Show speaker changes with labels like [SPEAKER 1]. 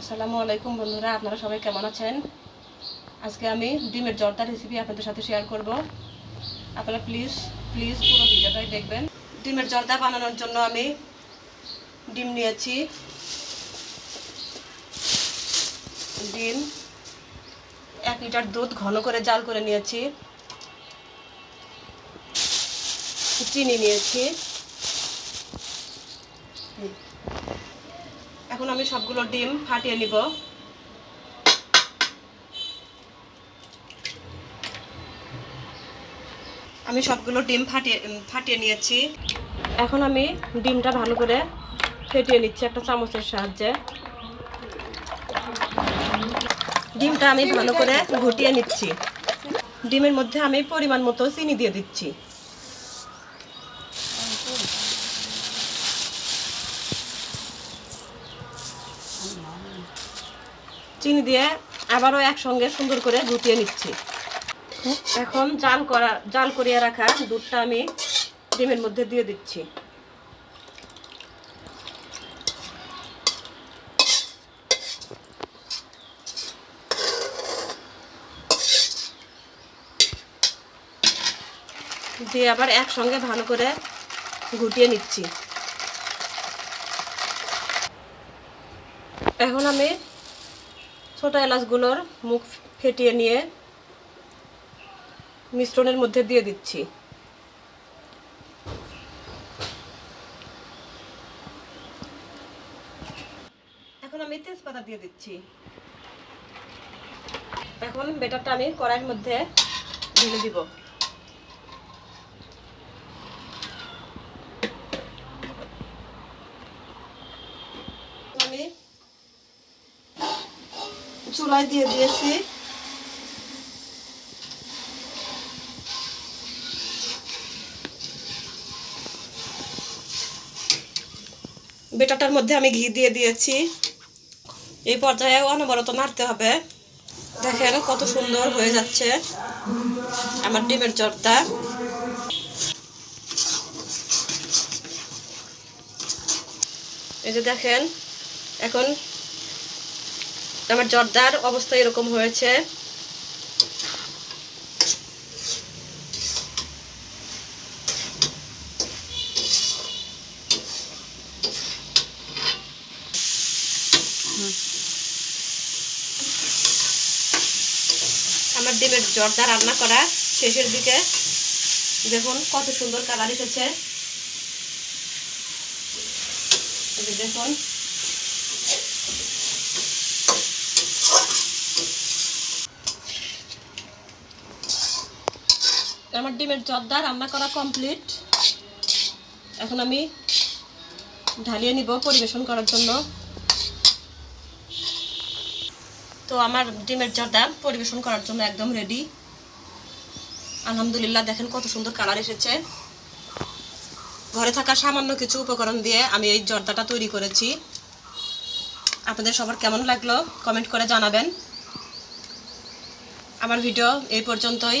[SPEAKER 1] আসসালামু আলাইকুম বন্ধুরা, আপনারা সবাই কেমন আছেন? আজকে আমি ডিমের জর্দা রেসিপি আপনাদের সাথে শেয়ার করব। আপনারা প্লিজ প্লিজ পুরো ভিডিওটাই দেখবেন। ডিমের জর্দা বানানোর জন্য আমি ডিম নিয়েছি। ডিম এক লিটার দুধ ঘন করে জাল করে নিয়েছি। চিনি নিয়েছি। এখন আমি সবগুলো ডিম ফাটিয়ে নিব। আমি সবগুলো ডিম ফাটিয়ে ফাটিয়ে নিয়েছি। এখন আমি ডিমটা ভালো করে ফেটিয়ে নিচ্ছি একটা চামচের সাহায্যে। ডিমটা আমি ভালো করে ঘটিয়ে নিচ্ছি। ডিমের মধ্যে আমি পরিমাণ মতো চিনি দিয়ে দিচ্ছি। চিনি দিয়ে আবারও একসঙ্গে সুন্দর করে গুটিয়ে নিচ্ছি। এখন জাল করা, জাল করিয়ে রাখা দুধটা আমি ডিমের মধ্যে দিয়ে দিচ্ছি। দিয়ে আবার একসঙ্গে ভালো করে গুটিয়ে নিচ্ছি। এখন আমি ছোট এলাচগুলোর মুখ ফেটিয়ে নিয়ে মিশ্রণের মধ্যে দিয়ে দিচ্ছি। এখন আমি তেজপাতা দিয়ে দিচ্ছি। এখন বেটারটা আমি কড়াইয়ের মধ্যে ঢেলে দিব আমি চুলায় দিয়ে দিয়েছি। বেটাটার মধ্যে আমি ঘি দিয়ে দিয়েছি। এই পর্যায়ে অনবরত নাড়তে হবে। দেখেন কত সুন্দর হয়ে যাচ্ছে আমার ডিমের চপটা এই যে দেখেন, এখন আমার জর্দার অবস্থা এরকম হয়েছে। আমার ডিমের জর্দা রান্না করা শেষের দিকে। দেখুন কত সুন্দর কালার এসেছে। দেখুন আমার ডিমের জর্দা রান্না করা কমপ্লিট এখন আমি ঢালিয়ে নিব পরিবেশন করার জন্য। তো আমার ডিমের জর্দা পরিবেশন করার জন্য একদম রেডি আলহামদুলিল্লাহ, দেখেন কত সুন্দর কালার এসেছে। ঘরে থাকা সামান্য কিছু উপকরণ দিয়ে আমি এই জর্দাটা তৈরি করেছি। আপনাদের সবার কেমন লাগল? কমেন্ট করে জানাবেন। আমার ভিডিও এই পর্যন্তই।